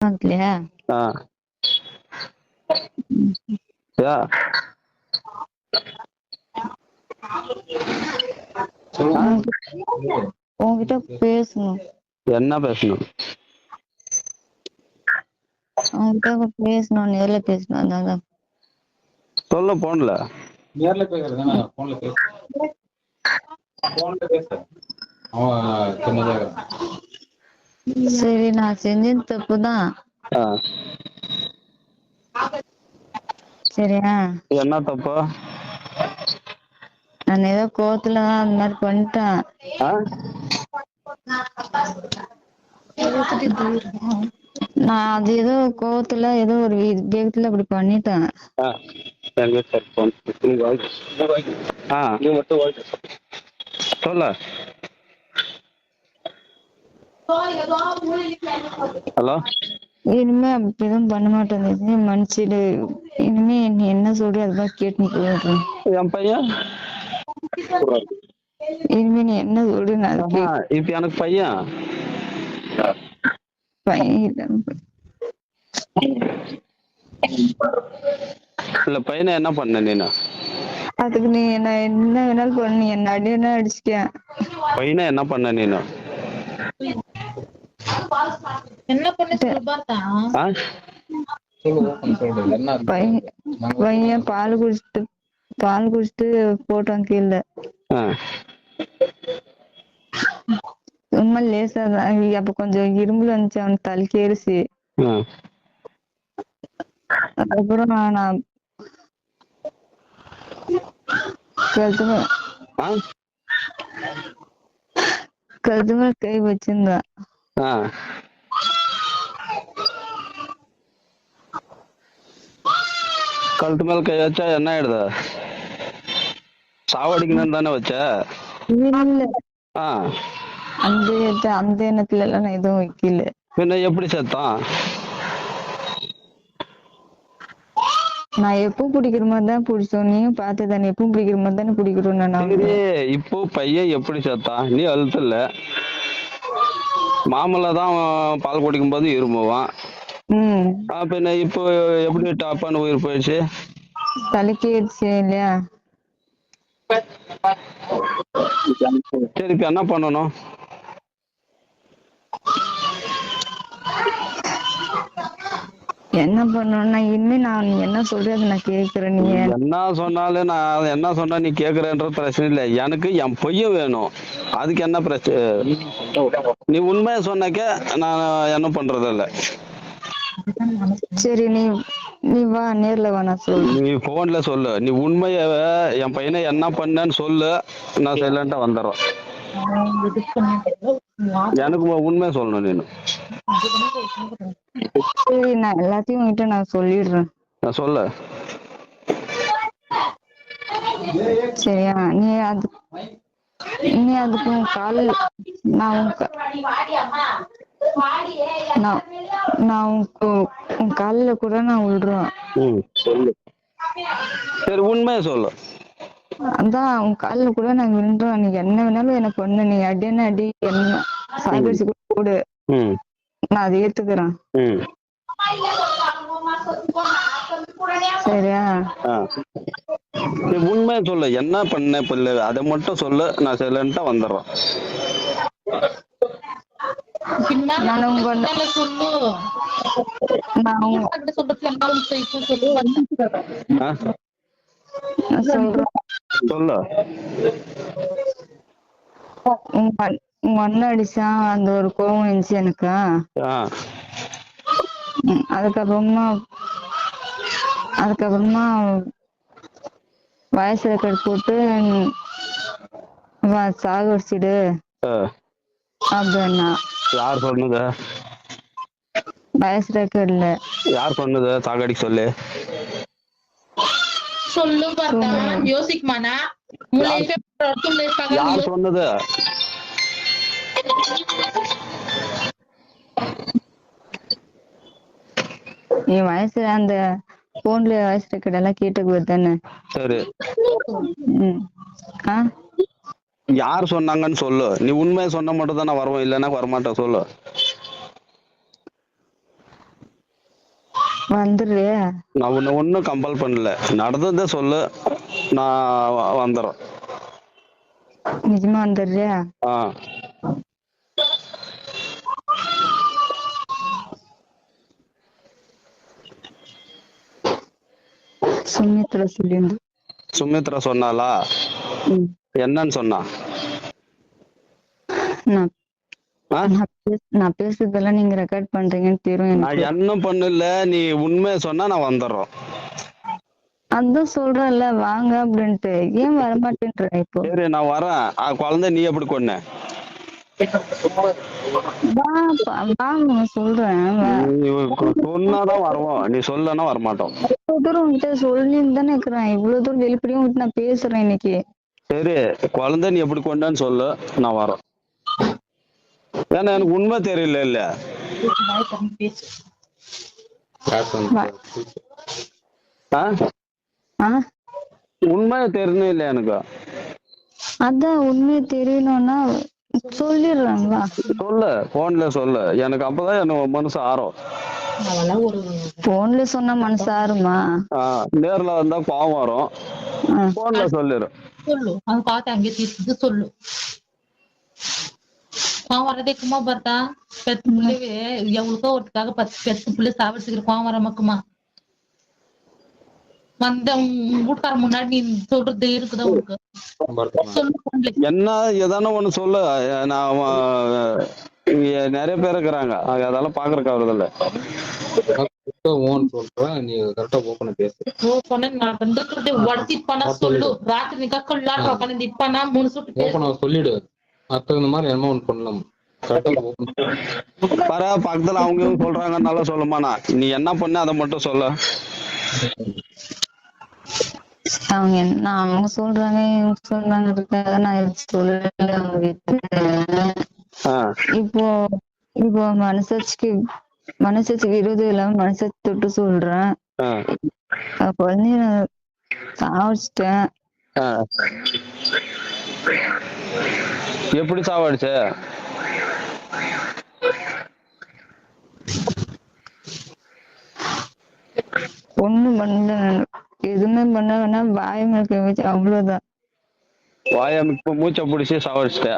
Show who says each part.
Speaker 1: இல்லையா
Speaker 2: ஆ. யா.
Speaker 1: உன்கிட்ட பேசணும்.
Speaker 2: என்ன பேசணும்?
Speaker 1: உன்கிட்ட பேசணும் நேர்ல பேசணும் அதான் தான்.
Speaker 2: சொல்ல போன்ல.
Speaker 3: நேர்ல பேசுறது தானே போன்ல பேச. போன்ல பேச. அவன்.
Speaker 1: சரி நான் செஞ்சது தப்பு தான்
Speaker 2: ஆ.
Speaker 1: சரியா
Speaker 2: என்ன தப்பு?
Speaker 1: நான் ஏதோ கோவத்துல தான் அந்த மாதிரி பண்ணிட்டேன்.
Speaker 2: ஆ?
Speaker 1: நான் அது ஏதோ கோவத்துல ஏதோ ஒரு வேகத்துல அப்படி பண்ணிட்டேன்.
Speaker 2: ஆ. எங்க சார் போன் ஆ. நீ மட்டும் சொல்ல. ஹலோ?
Speaker 1: இனிமே எதுவும் பண்ண மாட்டேன் மன்னிச்சிடு. இனிமே நீ என்ன சொல்றியோ அதுதான் கேட்டு நீ போயிடுறேன்.
Speaker 2: என் பையன்?
Speaker 1: இனிமே நீ என்ன நான்
Speaker 2: ஆஹா, இப்ப எனக்கு பையன்? இல்ல. பையனை என்ன பண்ண நீனு?
Speaker 1: அதுக்கு நீ என்ன என்ன வேணாலும் பண்ணு. நீ என்ன அடி வேணா அடிச்சுக்க?
Speaker 2: பையனை என்ன பண்ண நீனு
Speaker 4: என்ன பண்ண சொல்லு பார்த்தா
Speaker 2: ஆ
Speaker 3: சொல்லு open சொல்லு என்ன?
Speaker 1: பையன் பையன் பால் குடிச்சிட்டு பால் குடிச்சிட்டு போட்டான் கீழே. சும்மா லேசா தான் அப்ப கொஞ்சம் இரும்புல இருந்துச்சு அவனுக்கு தலைக்கு ஏறிச்சு.
Speaker 2: ஆ.
Speaker 1: அதுக்கப்புறம் நான் நான் கழுத்து மே-
Speaker 2: ஆ.
Speaker 1: கழுத்து மேல கை வச்சிருந்தேன்.
Speaker 2: ஆ. கழுத்து மேல கை வச்சா என்ன ஆயிடுது? சாவடிக்கணும்னு தானே வச்ச? ஆ.
Speaker 1: அந்த அந்த எண்ணத்துல எல்லாம் நான் எதுவும் வைக்கல.
Speaker 2: பின்ன எப்படி செத்தான்?
Speaker 1: நான் எப்பவும் பிடிக்கிற மாதிரி தான் பிடிச்சோம். நீயும் பார்த்து தானே எப்பவும் பிடிக்கிற மாதிரி தானே பிடிக்கிறோம் நான்
Speaker 2: இப்போ பையன் எப்படி செத்தான்? நீ அழுத்தல. மாமல்ல தான் பால் குடிக்கும் போது இருமுவான். பின்ன இப்போ எப்படி டாப்பான உயிர் போயிடுச்சு?
Speaker 1: தலைக்கு ஏறிச்சு இல்லையா?
Speaker 2: சரி இப்ப என்ன பண்ணணும்?
Speaker 1: என்ன பண்ணணும்னா இனிமே நான் என்ன சொல்றியோ அதை நான் கேக்குறேன் நீ
Speaker 2: என்ன சொன்னாலும் நான் என்ன சொன்னா நீ கேக்குறேன்ற பிரச்சனை இல்லை. எனக்கு என் பொய்யும் வேணும். அதுக்கு என்ன பிரச்சனை நீ உண்மையை சொன்னாக்க நான் என்ன பண்றது இல்ல
Speaker 1: சரி நீ நீ வா நேர்ல வா நான் சொல்றேன்.
Speaker 2: நீ போன்ல சொல்லு. நீ உண்மைய என் பையனை என்ன பண்ணேன்னு சொல்லு. நான் சைலண்டா வந்துடுறேன். எனக்கு உண்மையை சொல்லணும் நீனு.
Speaker 1: சரி நான் எல்லாத்தையும் உன்கிட்ட நான் சொல்லிடுறேன்.
Speaker 2: நான் சொல்ல.
Speaker 1: சரியா? நீ அது நீ அதுக்கு கால் நான் நான் நான் உன் காலில கூட நான் விழுறேன்
Speaker 2: சரி உண்மையை சொல்லு.
Speaker 1: அதான் உன் காலில கூட நான் விழுறேன் நீ என்ன வேணாலும் எனக்கு பண்ணு நீ அடி என்ன அடி என்ன சாகடிச்சு கூட நான் அதை ஏத்துக்கிறேன். சரியா?
Speaker 2: உண்மையை சொல்லு. என்ன பண்ண பிள்ளை? அதை மட்டும் சொல்லு. நான் சைலண்டா வந்துடுறேன்.
Speaker 1: நான் உங்க
Speaker 4: சொல்லு.
Speaker 1: அண்ணன் அடிச்சான் அந்த ஒரு கோவம் இருந்துச்சு எனக்கு.
Speaker 2: ஆ.
Speaker 1: ம், அதுக்கப்புறமா அதுக்கப்புறமா வயசு ரெக்கார்ட் போட்டு வா- சாகடிச்சிடு
Speaker 2: ஆ.
Speaker 1: அப்படின்னா.
Speaker 2: யார் சொன்னது?
Speaker 1: வயசு ரெக்கார்ட்ல
Speaker 2: யார் சொன்னது? சாகடிக்க சொல்லு.
Speaker 4: சொல்லு பார்த்தா. யோசிக்குமானா உன் லைஃப் அடுத்த லைஃப்
Speaker 2: யார் சொன்னது?
Speaker 1: நீ வயசு அந்த போன்ல வயசு ரெக்கார்ட் எல்லாம் கேட்டுக்குவது தானே
Speaker 2: சரி. யார் சொன்னாங்கன்னு சொல்லு. நீ உண்மையை சொன்ன மட்டும் தான் நான் வருவேன் இல்லைன்னா வரமாட்டேன். சொல்லு.
Speaker 1: வந்துடுறியா
Speaker 2: நான் உன்னை ஒன்றும் கம்பல் பண்ணல. நடந்ததை சொல்லு. நான் வ- வந்துடுறேன்
Speaker 1: நிஜமா வந்துடுறியா?
Speaker 2: ஆ.
Speaker 1: சுமித்ரா சொல்லியிருந்து.
Speaker 2: சுமித்ரா சொன்னாலா. என்னன்னு சொன்னா?
Speaker 1: நான் பேசுறதெல்லாம் நீங்க ரெக்கார்ட் பண்றீங்கன்னு தெரியும்
Speaker 2: நான் என்ன பண்ணல நீ உண்மையை சொன்னா நான் வந்துடுறோம்
Speaker 1: அதான் சொல்றேன்ல வாங்க அப்படின்ட்டு. ஏன் வரமாட்டேன்ற இப்போ?
Speaker 2: சரி நான் வரேன். குழந்தை நீ எப்படி கொன்ன சொன்னாதான் வருவோம் நீ சொல்லனா வரமாட்டோம்
Speaker 1: இவ்வளவு தூரம் உன்கிட்ட சொல்லின்னு தானே இருக்கிறேன். இவ்வளவு தூரம் வெளிப்படையும் உன்கிட்ட நான் பேசுறேன் இன்னைக்கு.
Speaker 2: சரி குழந்தை நீ எப்படி கொண்டான்னு சொல்லு. நான் வரேன். ஏன்னா எனக்கு உண்மை தெரியல இல்ல. உண்மை தெரியணும் இல்ல எனக்கு?
Speaker 1: அதான் உண்மையை தெரியணும்னா சொல்லிடுறேன் வா
Speaker 2: சொல்லு போன்ல சொல்லு. எனக்கு அப்பதான் எனக்கு மனசு ஆறும்.
Speaker 1: போன்ல சொன்னா மனசு ஆறுமா?
Speaker 2: நேர்ல வந்தா கோவம் வரும். போன்ல சொல்லிடு
Speaker 4: சொல்லு. அவங்க பார்த்து அங்கே தீர்த்து சொல்லு. கோவம் வரதே குமா பார்த்தா பெத்து பிள்ளைவே எவ்வளவுக்கோ ஒருத்துக்காக பத்து பெத்து பிள்ளை சாவடிச்சுக்கிற கோவம் வர மக்குமா வந்த உங்க வீட்டுக்கார முன்னாடி நீ சொல்றது இருக்குதா உனக்கு?
Speaker 3: வருத்தமா?
Speaker 4: சொல்லு phone ல.
Speaker 2: என்ன ஏதான ஒண்ணு சொல்லு. நான் நிறைய பேர் இருக்கிறாங்க. அதெல்லாம் பாக்குறக்கு
Speaker 3: சொல்றேன் நீ கரெக்டா ஓப்பனா பேசு.
Speaker 4: ஓ, சொன்ன நான் வந்துக்கிறதே உடச்சிப்பானா சொல்லு உட்காந்து இப்பானா மூணு சுட்டு பேசு.
Speaker 3: ஓப்பனா சொல்லிடு. அடுத்த இந்த மாதிரி ஒன்று பண்ணலாம். ஓப்பன்
Speaker 2: பர பக்கத்துல அவங்க இவங்க சொல்றாங்கன்னால சொல்லுமாண்ணா நீ என்ன பண்ண அதை மட்டும் சொல்ல.
Speaker 1: அவங்க என்ன அவங்க சொல்றாங்க இவங்க சொல்றாங்க நான் எதுவும் சொல்லல அவங்க வீட்டுல
Speaker 2: ஆ,
Speaker 1: இப்போ இப்போ மனசாட்சிக்கு மனசாட்சிக்கு விரோதம் இல்லாம மனசாட்சி தொட்டு சொல்றேன். குழந்தைய நான் சாவடிச்சிட்டேன்.
Speaker 2: எப்படி சாவடிச்ச?
Speaker 1: ஒண்ணும் பண்ணல. எதுவுமே பண்ண வேணா வாய் மேல வச்சு அவ்வளவுதான்.
Speaker 2: வாய இப்ப மூச்சை பிடிச்சி சாவடிச்சிட்ட